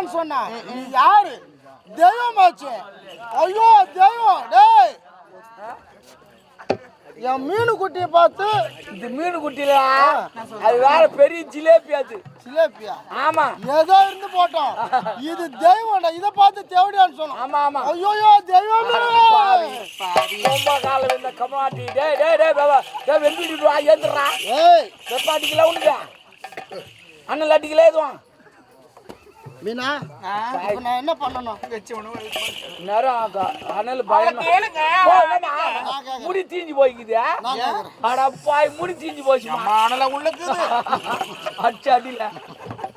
தேவடியான்னு சொன்னா நீ யாரு? தெய்வமாச்சு ஐயோ தெய்வம் டேய். என் மீனு குட்டியை பார்த்து இது மீன் குட்டில அது வேற பெரிய ஜிலேபி அது. சிலேப்பியா ஆமா. ஏதோ இருந்து போட்டோம். இது தெய்வம்டா. இதை பார்த்து தேவடியான்னு சொன்னோம். ஆமா ஆமா. ஐயோ தெய்வமே. ரொம்ப காலம் இந்த கமாட்டி டேய் டேய் டேய் பாபா. டேய் வெந்துட்டு வா ஏந்துறா ஏய் வெப்பாட்டிக்கல உனக்கு அண்ணன் அடிக்கல எதுவும் மீனா? நான் என்ன பண்ணணும்? நேரம். அனல் பயம்? முடி தீஞ்சு போய்க்குது. பாய் முடி தீஞ்சு போச்சு. மானல உள்ளக்குது. அடிச்சு அடியில.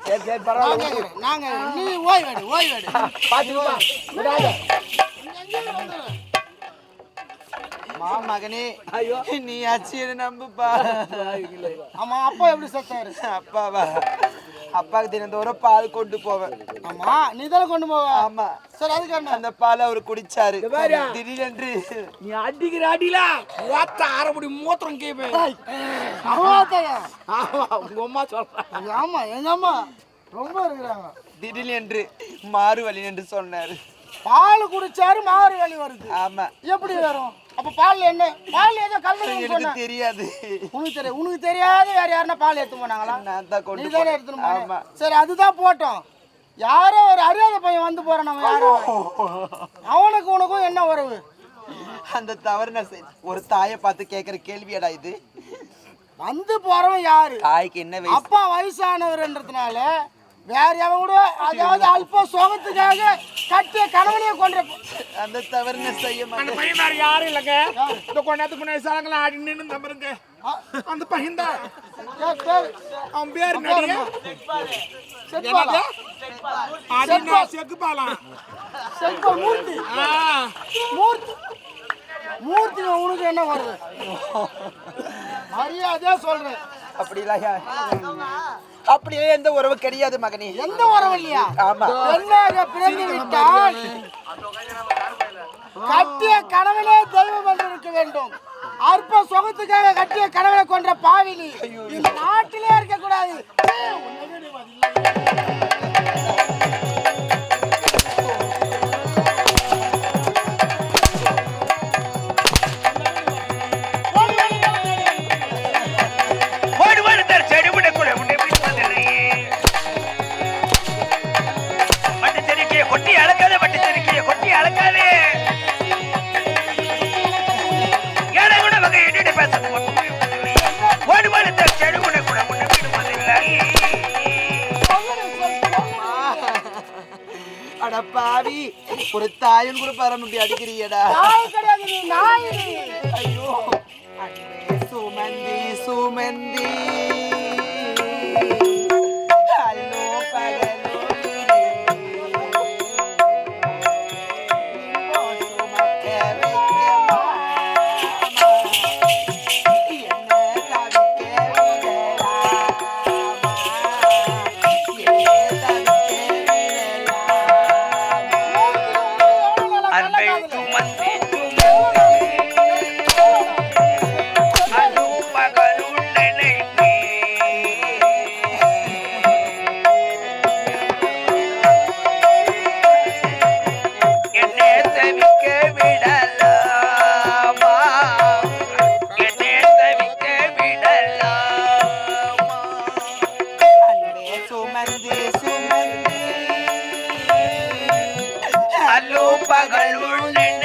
சரி சரி பரவாயில்ல. கேக்குறேன். நீ ஓய் வேடு ஓய் வேடு. பாத்துக்கமா விடாத மாமகனே ஐயோ. நீ ஆச்சு என்ன நம்புப்பா ஆமா அப்பா எப்படி செத்தாரு? அப்பாவா அப்பாவுக்கு தினந்தோறும் பால் கொண்டு போவேன். ஆமா நீ தானே கொண்டு போவ? ஆமா. சரி அதுக்கு என்ன? அந்த பாலை அவர் குடிச்சாரு. திடீரென்று நீ அடிக்கிற அடியில ஓத்த அரைமுடி மூத்திரம் கேப்பேன். ஆமா. உங்க அம்மா சொல்றேன் ஆமா எங்க அம்மா? ரொம்ப இருக்கிறாங்க. திடீரென்று மாறு வழி என்று சொன்னாரு. பால் குடிச்சாரு மாறு வலி வருது. ஆமா. எப்படி வரும்? அப்ப பால்ல என்ன? பால் ஏதோ கலந்து தெரியாது. உனக்கு தெரியும் உனக்கு தெரியாது வேற யாருன்னா பால் எடுத்து போனாங்களா? நான் தான் நீ கொண்டு தானே போனேன். எடுத்துன்னு ஆமா. போன சரி அதுதான் போட்டோம். யாரோ ஒரு அறியாத பையன் வந்து போறான் நம்ம யாரும் அவனுக்கு உனக்கும் என்ன உறவு? அந்த தவறு நான் ஒரு தாயை பார்த்து கேட்கிற கேள்வியடா இது. வந்து போறவன் யாரு? தாய்க்கு என்ன அப்பா வயசானவர்ன்றதுனால வேற எவன் கூட அதாவது அல்ப சுகத்துக்காக கட்டிய கணவனையே கொன்ற அந்த தவறு நான் செய்ய மாட்டேன். பையன் வேற யாரும் இல்லைங்க. இந்த கொண்டாந்து முன்னாடி சாலங்களா ஆடி நின்று நம்பருங்க அந்த பையன் தான். அவன் பேர். நடிக. செட்பாலா ஆடினா செக்கு பாலாம் செட்பா மூர்த்தி. மூர்த்தி. மூர்த்தி உனக்கு என்ன வருது மரியாதையா சொல்றேன். அப்படிலாம் யா- அப்படியே எந்த உறவு கிடையாது மகனே. எந்த உறவு இல்லையா? ஆமா. பெண்ணாக பிறந்து விட்டால் கட்டிய கணவனே தெய்வம் என்று இருக்க வேண்டும். அற்ப சுகத்துக்காக கட்டிய கணவனை கொன்ற பாவினி. இந்த நாட்டிலே இருக்க பாவி. ஒரு தாயும் கூட பெற முடியும் அடிக்கிறியடா கிடையாது நீ நாய் காலும் பகல் உண்டு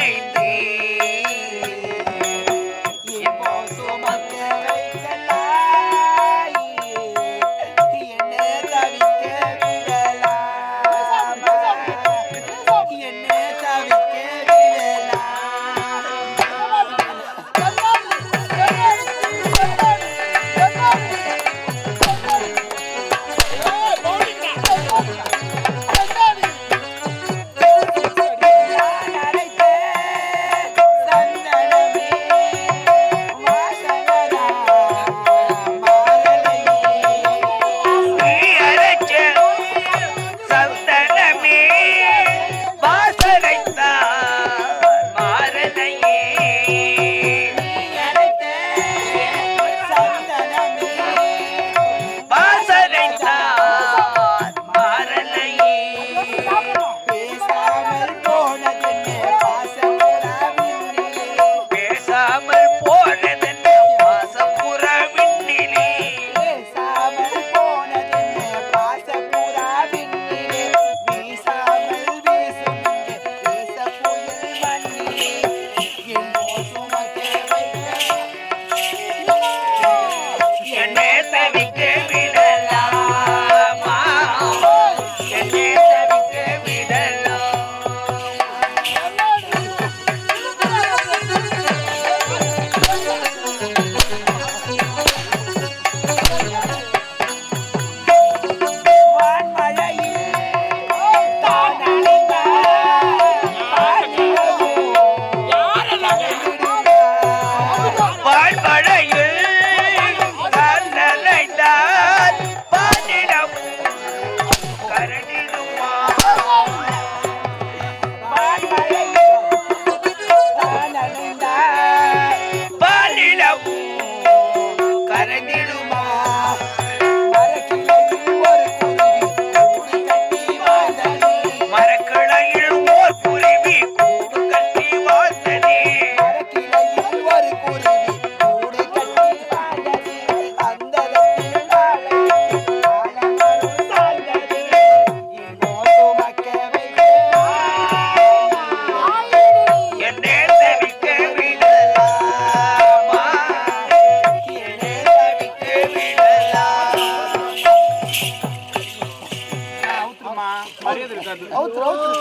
இருக்காது அவுத்துரு, அவுத்துரு.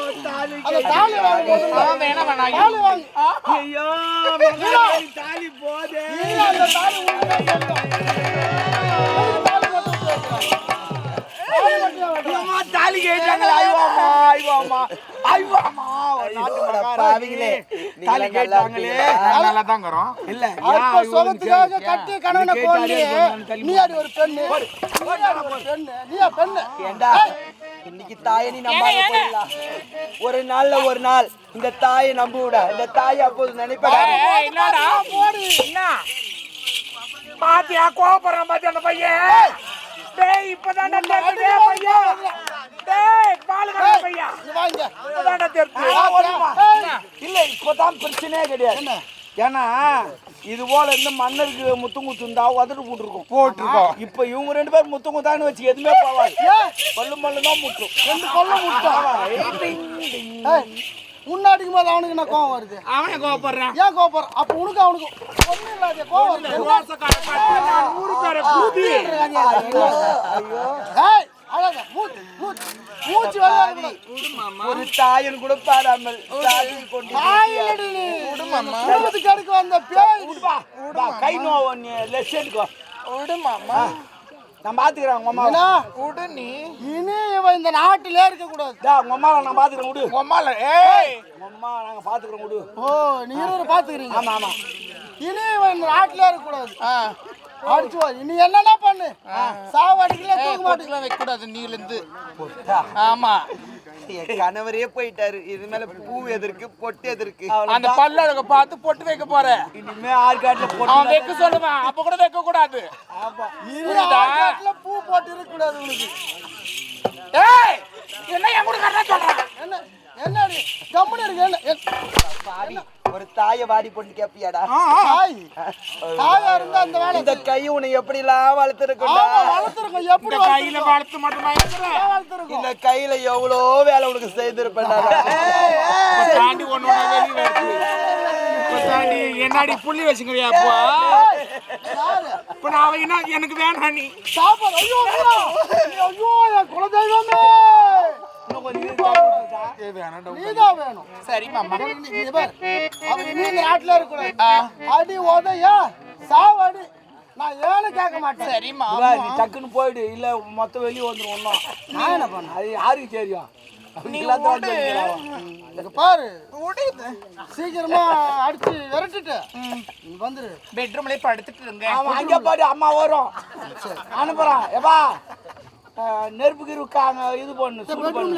அந்த தாலி வாங்கு முதல்ல. அவன் வேணாம் வேணாம் தாலி வாங்கு. ஐயோ தாலி போதே இல்ல, அந்த தாலி வேணும். கேட்டாங்களா. பாவிங்களே, கேட்டாங்களே? நல்லா தான் இல்ல அற்ப சுகத்துக்காக கட்டி கணவனை நீ அடி ஒரு பெண்ணு நீ பெண்ணு ஏண்டா இன்னைக்கு தாயை நீ நம்பாம போயிடலாம் ஒரு நாள்ல ஒரு நாள். இந்த தாயை நம்ப விட இந்த தாயை அப்போது நினைப்படா. என்னடா? போடி என்ன? பாத்தியா? கோபப்படுறான் பாத்தியா அந்த பையன். டேய் இப்பதான் தெரியுதே பையன். டேய் பால் கறந்த பையன். இப்பதான். ஏய், இல்ல இப்பதான் பிரச்சனையே கிடையாது. ஏன்னா இது போல இருந்து மன்னருக்கு முத்து குத்து இருந்தா உதட்டு போட்டுருக்கும் போட்டிருக்கோம். இப்ப இவங்க ரெண்டு பேரும் முத்து குத்தான்னு வச்சு எதுவுமே போவாது பல்லு மல்லு தான் முட்டும் ரெண்டு கொல்ல முட்டோம் அடிக்கும் போது அவனுக்கு என்ன கோவம் வருது? அவனே கோபப்படுறான் ஏன் கோபம் அப்ப உனக்கு அவனுக்கு ஒண்ணும் இல்லாத கோவம் வருது. என்ன? ஒரு தாயன் கூட பாராமல் அடுக்க வந்த கை நோவு லெஃப்ட் சைடுக்கோ விடுமாமா நான் பாத்துக்கிறேன் உங்க அம்மா என்ன? விடு நீ. இனி இவன் இந்த நாட்டிலே இருக்க கூடாது உங்க நான் பாத்துக்கிறேன் விடு உம்மால ஏய். உங்க அம்மா நாங்க பாத்துக்கிறோம் விடு ஓ நீ இருவரை பாத்துக்கிறீங்க. ஆமா ஆமா. இனி இவன் இந்த நாட்டிலே இருக்க கூடாது அடிச்சு. இனி என்னன்னா பண்ணு? சாவு அடிக்கல தூக்க மாட்டேங்க வைக்க கூடாது நீல இருந்து ஆமா. கணவரே போயிட்டாரு. இது மேல பூ எதற்கு பொட்டு எதற்கு அந்த பல்லழக பார்த்து பொட்டு வைக்க போற. இனிமே ஆற்காட்டுல அவன் போட்டு வைக்க சொல்லுவான் அப்ப கூட வைக்க கூடாது பூ போட்டு இருக்க கூடாது உனக்கு. ஏய் என்ன என் கூட கரெக்டா சொல்றான் என்ன என்னடி? கம்முனு இருக்கு என்ன என்ன- ஒரு தாயை வாடி பொண்ணு கேப்பியாடா? தாய். தாயா இருந்தா அந்த வேலை இந்த கை உன்னை எப்படி எல்லாம் வளர்த்துருக்குண்டா ஆமா வளர்த்துருக்கோம். எப்படி இந்த கையில வளர்த்துருக்கோம் வளர்த்து மட்டுமா வளர்த்துருக்கோம். இந்த கையில எவ்வளோ வேலை உனக்கு செய்திருப்பேன்டா? இப்ப தாண்டி ஒண்ணு ஒண்ணு வெளிய என்னடி புள்ளி வச்சுக்கிறியா அப்போ இப்ப நான் என்ன எனக்கு வேணாம் நீ. சாப்பாடு ஐயோ ஐயோ. ஐயோ என் குலதெய்வமே. வேணாம் சரி மாமா. நீ நாட்டுல இருக்கக்கூடாது. அடி உதையா? சாவு அடி. நான் ஏன்னு கேட்க மாட்டேன். சரி இவா, மாமா நீ டக்குன்னு போயிடு. இல்ல மொத்தம் வெளியே ஒன்றும் நான் என்ன பண்ணேன் அது யாருக்கு தெரியும்? பாரு. சீக்கிரமா அடிச்சு விரட்டிட்டு. நீ வந்துரு. பெட்ரூம்லயே படுத்துட்டு இருங்க. அவன் அங்க பாரு அம்மா வரும். அனுப்புறான். எப்பா நெருப்புக்கு இருக்காங்க இது பண்ணு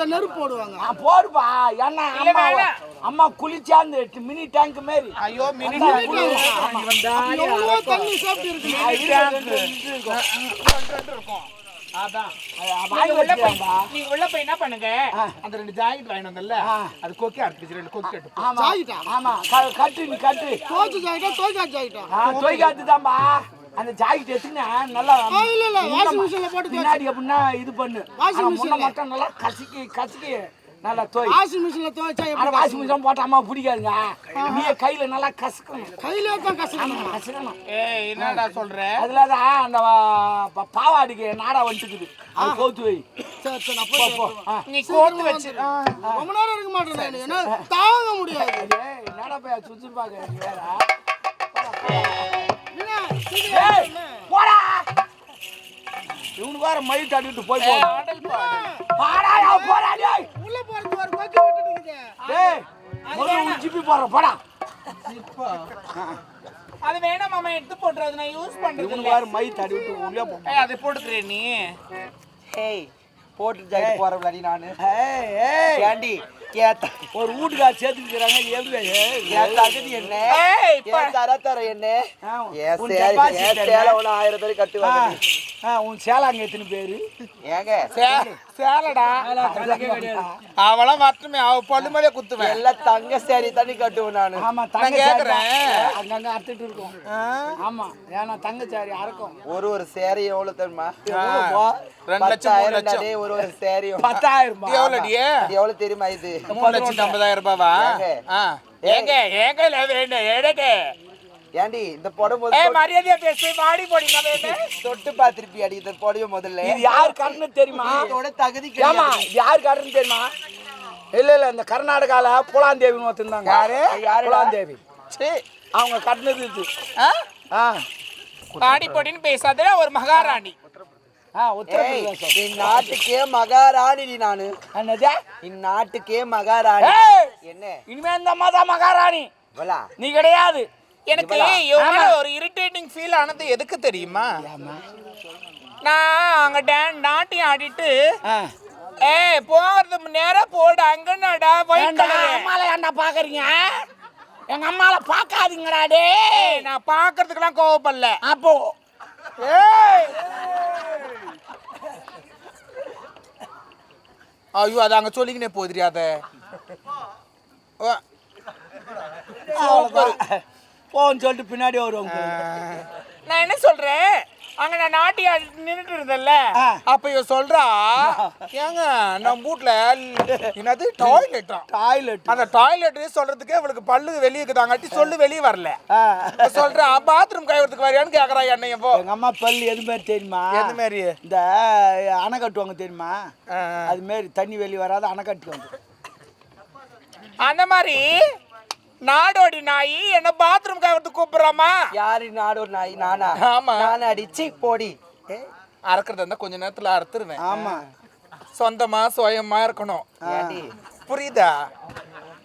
நெருப்பு போடுவாங்க. போடுப்பா. ஏன்னா இல்ல, அம்மா வேணாம். அம்மா குளிச்சாந்து மினி டேங்க் மாரி. ஐயோ மினி தண்ணி சாப்பிட்டு இருக்கு இருக்கும். அதான். நீங்க உள்ள போய் நீங்க உள்ள போய் என்ன பண்ணுங்க? அந்த ரெண்டு ஜாக்கெட் வாங்கிட்டு வந்தல ஆ. அது கொக்கி அடிச்சு ரெண்டு கொக்கி எடுத்து ஆமா? ஆமா. க- கட்டு நீ கட்டு. தோச்சு ஜாக்கிட்டா தோய்க்கா ஜாக்கிட்டா தொய்காத்து தான்பா அந்த ஜாக்கெட் எடுத்துன்னு நல்லா இல்ல இல்ல வாஷிங் மிஷின்ல போட்டு துவை. பின்னாடி எப்படின்னா இது பண்ணு. Washing ஆனா machine முன்ன ல. மட்டும் நல்லா கசக்கி கசக்கி நல்லா தோய். வாஷிங் மிஷின்ல துவைச்சா எப்படி வாஷிங் மிஷின் போட்ட அம்மா பிடிக்காதுங்க. நீ கையில நல்லா கசக்கணும். கையிலே தான் கசக்கணும். கசக்கணும். ஏய் என்னடா சொல்ற? அதுல தான் அந்த வா- ப- பாவாடிக்கு நாடா வந்துட்டுக்குது அது கோத்து வை. சரி சரி நான் போ. நீ கோர்த்து வச்சு. ரொம்ப நேரம் இருக்க மாட்டேன் தாங்க முடியாது. ஏய், என்னடா போய் சுத்தி பாக்க வேற. போடா இவனுக்கு வேற மயில் தட்டிட்டு போய் பாடா போடா டேய் உள்ள போறது ஒரு கோக்கி விட்டுட்டு இருக்குது. டேய் முதல்ல உன் போடா அது வேணாம் மாமா எடுத்து போட்டுறது நான் யூஸ் பண்றது இவனுக்கு வேற உள்ளே போ ஏய் அதை போட்டுக்கிறே நீ ஹேய் போட்டு ஜாக்கெட் போறவளாடி நானு ஏய் ஏய் ஏண்டி ஒரு வீட்டுக்கார சேர்த்துக்கிறாங்க எப்படி என்ன? என் தரத்தரம் என்ன? ஆயிரம் பேர் கட்டுவாங்க. உன் சேலாங்க எத்தனை பேரு? ஏங்க சேலடா. அவளாம் வரட்டுமே அவ பல்லு மேலே குத்துவேன். எல்லாம் தங்க சேரி தண்ணி கட்டுவேன் நானு. ஆமா தங்க கேக்குறேன். அங்கங்க அறுத்துட்டு இருக்கோம். ஆமா ஏன்னா தங்கச்சாரி அறக்கும். ஒரு ஒரு சேரி எவ்வளவு தெரியுமா? ரெண்டு லட்சம் லட்சம். டேய், ஒரு ஒரு சேரியும். பத்தாயிரம்? இது எவ்வளோடியே இது எவ்வளவு தெரியுமா இது? மூணு லட்சத்தி ஐம்பதாயிரம் ரூபாவா? ஏங்க? ஏங்க எடுங்க ஏண்டி இந்த புடவை முதல்ல மரியாதையா பேசு மாடி போடிங்க வேணும் தொட்டு பார்த்திருப்பியாடி இந்த புடவை முதல்ல? இது யார் கண்ணு தெரியுமா? இதோட தகுதி ஏமா யார் கண்ணு தெரியுமா? இல்ல இல்ல இந்த கர்நாடகால புலாந்தேவின்னு ஒருத்தந்தாங்க யாரு? யாருடா? புலாந்தேவி. சீ. அவங்க கட்டினது இது. பாடி பொடின்னு பேசாத ஒரு மகாராணி. இந்நாட்டுக்கே மகாராணி நானு. என்னது? இந்நாட்டுக்கே மகாராணி. என்ன? இனிமே இந்த மகாராணி. நீ கிடையாது. எனக்கு? எவ்வளோ ஒரு இரிட்டேட்டிங் ஃபீல் ஆனது எதுக்கு தெரியுமா? நான் அங்க டான் நாட்டியம் ஆடிட்டு ஏய் போகிறது நேரா போடு அங்கன்னடா ஒயிட் கலர் அம்மால ஏன்டா பாக்குறீங்க எங்க அம்மால பாக்காதீங்கடா டே நான் பார்க்கறதுக்கெல்லாம் கோவப்படல. அப்போ ஏய் ஐயோ அது அங்க சொல்லிக்கினே போதிரியாத போன்னு சொல்லிட்டு பின்னாடி வருவாங்க நான் என்ன சொல்றேன்? அங்க நான் நாட்டி நின்றுட்டு இருந்தேன்ல. அப்ப இவ சொல்றா ஏங்க நம்ம வீட்ல என்னது? டாய்லெட்டா டாய்லெட் அந்த டாய்லெட் சொல்றதுக்கு இவளுக்கு பல்லு வெளியே இருக்குதாங்காட்டி சொல்லு வெளியே வரல. சொல்றா பாத்ரூம் கைவரத்துக்கு வரியான்னு கேக்குறா என்னைய போ. எங்க அம்மா பல்லு எது மாதிரி தெரியுமா? எது மாதிரி? இந்த அணை கட்டுவாங்க தெரியுமா. அது மாரி தண்ணி வெளியே வராது அணை கட்டி வந்து அந்த மாதிரி நாடோடி நாய் என்ன பாத்ரூம் கைவரத்துக்கு கூப்பிடுறாமா யாரு நாடோர் நாய்? நானா? ஆமா. நானா? அடிச்சு போடி. அறுக்கிறதா இருந்தா கொஞ்ச நேரத்துல அறுத்துருவேன். ஆமா. சொந்தமா சுயமா இருக்கணும். புரியுதா?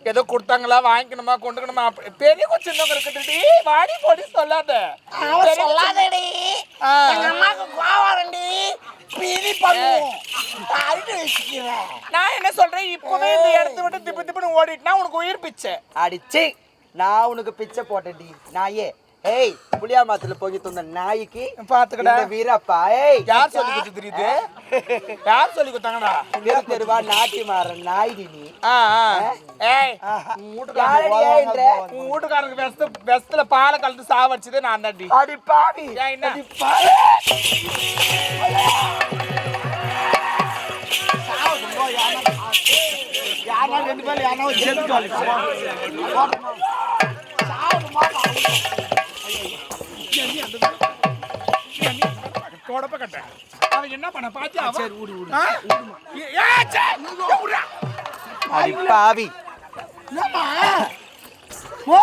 ஏதோ கொடுத்தாங்களா வாங்கிக்கணுமா கொண்டுக்கணுமா? அப்படி- பெரிய கொச்சின் இருக்கட்டுடி வாடி போடி சொல்லாத. சொல்லாதடி. எங்க அம்மாக்கு கோவரண்டி பிரி பண்ணுவோம். நான் என்ன சொல்றேன்? இப்பவே இந்த இடத்த விட்டு திப்பு திப்புன்னு ஓடிட்டுனா உனக்கு உயிர் பிச்சை. அடிச்சு. நான் உனக்கு பிச்சை போட்டேன்டி. நாயே. ஏய் புளியாமரத்துல போய் தந்த நாய்க்கு பாத்துக்கடா. வீரப்பா ஏய். யார் சொல்லி கொடுத்து தெரியுது யார் சொல்லி கொடுத்தாங்கடா? தெரு தெருவா நாட்டி மாற நாய்டி நீ. ஏய் வீட்டுக்காரங்க வெஸ்த வெஸ்தல பாலை கலந்து சாவடிச்சதே நான் தாண்டி அடி பாவி. என்ன? யாரா ரெண்டு பேரும் யாரா ஜெயிச்சு தொடப்ப கட்ட அவன் என்ன பண்ண பாத்தியா சரி ஊடு ஊடு ஏ சே ஊடுடா அடி பாவி. என்னம்மா ஓ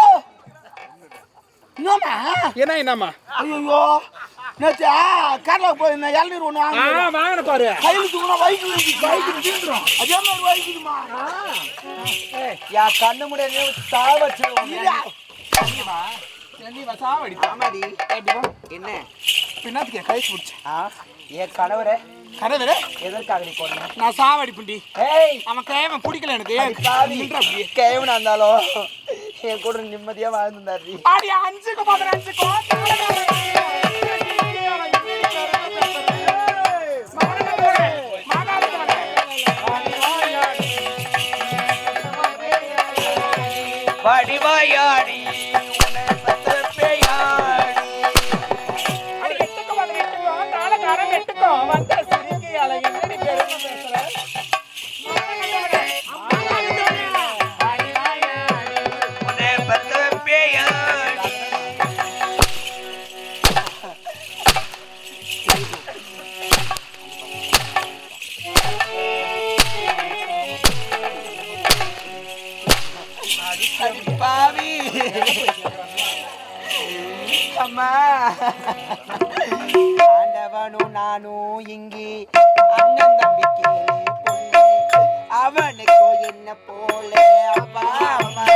என்னம்மா? என்ன என்னம்மா ஐயோ நேற்று கடலை போய் இந்த இளநீர் ஒன்று ஆ வாங்க வாங்கின பாரு. கையில் தூக்கினா வயிற்று வயிற்று தீந்துடும் அதே மாதிரி வயிற்றுமா யா கண்ணு முடிய சாவச்சிருவோம் நீ சாவடி ஆமாடி என்ன பின்னாத்துக்கு கை பிடிச்ச என் கணவரே கடவுளே எதற்காக நீ போன நான் சாவடிப்புண்டி ஏய் அவன் கேவன் பிடிக்கல எனக்கு. கேவனா இருந்தாலும் என் கூட நிம்மதியா வாழ்ந்துருந்தாரு அடி அஞ்சுக்கு வடிவாயாடி ஆண்டவனும் நானும் இங்கே அண்ணன் தம்பிக்கு கேளு அவனுக்கோ என்ன போல? அப்பா அம்மா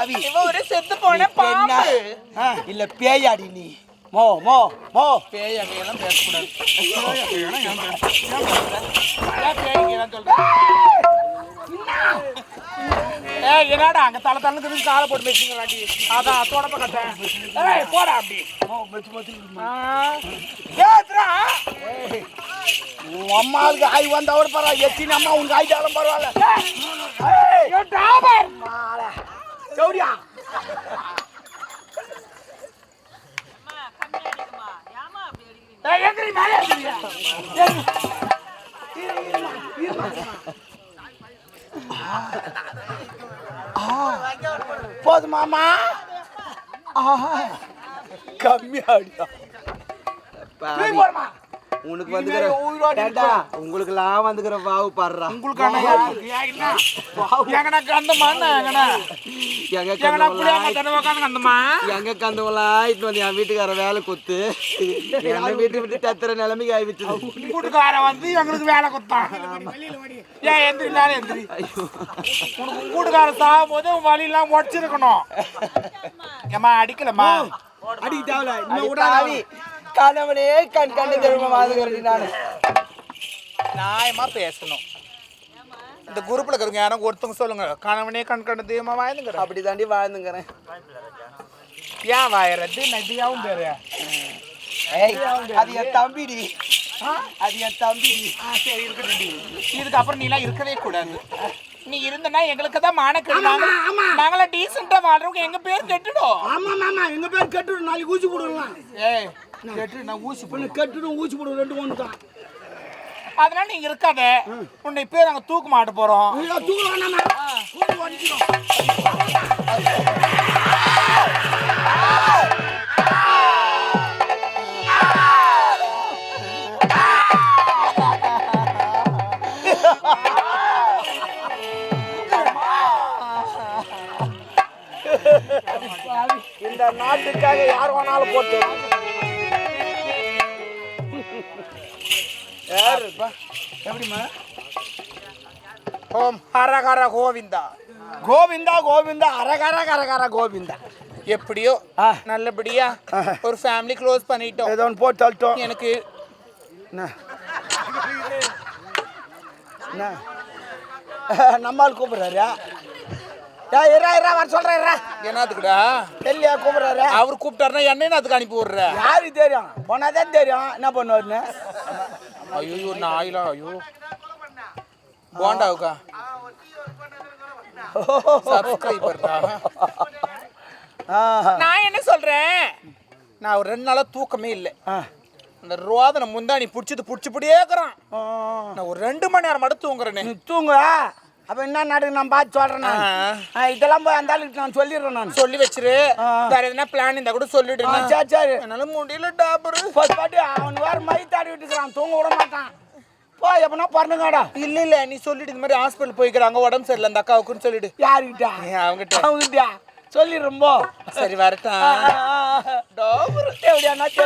பாவி. இவன் ஒரு செத்து போன பாம்பு. ஆ, இல்ல பேயாடி நீ. மோ மோ மோ. பேய் அவையெல்லாம் பேசக்கூடாது? ஏய், என்னடா அங்க தலை தள்ளுக்கு காலை போட்டு பேசுங்களாடி அதான் தொடப்ப கட்டேன் ஏய் போடா அப்படி. ஆ. ஏத்துறா. உன் அம்மாவுக்கு ஆய் வந்தா கூட பரவாயில்ல. எத்தின அம்மா உனக்கு ஆயிட்டாலும் பரவாயில்ல. ஐயோ, டாபர். சௌரியா எந்திரி, மேலே. போதுமாமா கம்மியாடியா பாவி. போடுமா. உனக்கு வந்துக்கிற ஏண்டா, உங்களுக்கெல்லாம் வந்துக்கிற வாவு பாடுறா. உங்களுக்கான எங்க கந்தவெல்லாம் இட்டு வந்து என் வீட்டுக்கார வேலை கொத்து. என்ன வீட்டு விட்டு தத்துற நிலைமைக்கு ஆகிவிட்டு கூட்டுக்காரன் வந்து எங்களுக்கு வேலை கொடுத்தான். ஏன் எந்திரி நானே எந்திரி. உனக்கு கூட்டுக்காரன் சாகும் போது உன் வழியெல்லாம் உடச்சிருக்கணும். ஏம்மா அடிக்கலம்மா. அடிக்க தேவையில்ல இன்னும் பாவி. கணவனே கண் கண்டு தெருவ வாழ்ந்துக்கிறேன் நானு. நியாயமா பேசணும். இந்த குரூப்ல இருக்கிறவங்க யாரும் ஒருத்தவங்க சொல்லுங்க. கணவனே கண் கண்டு தெய்வமா வாய்ந்துங்கிற அப்படி தாண்டி வாழ்ந்துங்கிறேன். ஏன் வாயறது? நதியாவும் பேரு. அது என் தம்பிடி. அது என் தம்பிடி. சரி இருக்கட்டும் இதுக்கப்புறம் நீலாம் இருக்கவே கூடாது. நீ இருந்தனா எங்களுக்கு தான் மானக்கெடு நாங்கள டீசெண்டா வாழ்றவங்க. எங்க பேர் கெட்டுடும் ஆமா மாமா எங்க பேர் கட்டுடும் நாளைக்கு ஊசி போடுவோம் ஏய் கெட்டு நான் ஊசி போடு கட்டுடும் ஊசி போடுவோம் ரெண்டு ஒன்று தான். அதனால நீங்க இருக்காத. உன்னை பேர் நாங்க தூக்கு மாட்ட போறோம். தூக்க இந்த நாட்டுக்காக யார் வேணாலும் போட்டு யாருப்பா எப்படிமா ஓம் ஹரஹர கோவிந்தா. கோவிந்தா கோவிந்தா அரகர கரகர கோவிந்தா. எப்படியோ. நல்லபடியா ஒரு ஃபேமிலி க்ளோஸ் பண்ணிட்டோம். ஏதோ ஒன்று போட்டு தள்ளிட்டோம். எனக்கு நம்மால் கூப்பிடுறாரு. ஏ இரா இரா வர சொல்கிறேன் இரா என்னத்துக்குடா? கூப்பிடுறாரு. அவர் கூப்பிட்டாருன்னா என்ன அதுக்கு அனுப்பி விடுற? யாருக்கு தெரியும்? போனாதான் தெரியும். என்ன பண்ணுவாருன்னு? ஐயோ நாயிலாம் ஐயோ. போண்டாவுக்கா. நான் என்ன சொல்றேன்? நான் ஒரு ரெண்டு நாளா தூக்கமே இல்லை. ஆ. இந்த ரோதனை முந்தாணி பிடிச்சது பிடிச்சிப்படியே இருக்கிறான். ஆ. நான் ஒரு ரெண்டு மணி நேரம் மட்டும் தூங்குறேனே. நீ தூங்கு அப்போ என்ன நாட்டுக்கு நான் பார்த்து சொல்கிறேன் நான். இதெல்லாம் போய் அந்த ஆளுக்கு நான் சொல்லிடுறேன் நான். சொல்லி வச்சிரு. வேற எதனா பிளான் இருந்தா கூட சொல்லிடு. ஆ, சரி சரி. என்னால முடியல டாபரு. ஃபர்ஸ்ட் பாட்டி அவன் வேறு மை தாடி விட்டுக்கிறான் தூங்க விட மாட்டான். போ எப்பனா பிறந்துங்கடா இல்ல இல்ல நீ சொல்லிட்டு இந்த மாதிரி ஹாஸ்பிட்டல் போய்க்கிறாங்க. உடம்பு சரியில்லை அந்த அக்காவுக்குன்னு சொல்லிடு. யாருக்கிட்ட அவங்கிட்டயா சொல்லிடுறோம் போ. சரி வரட்டா எப்படியா நான்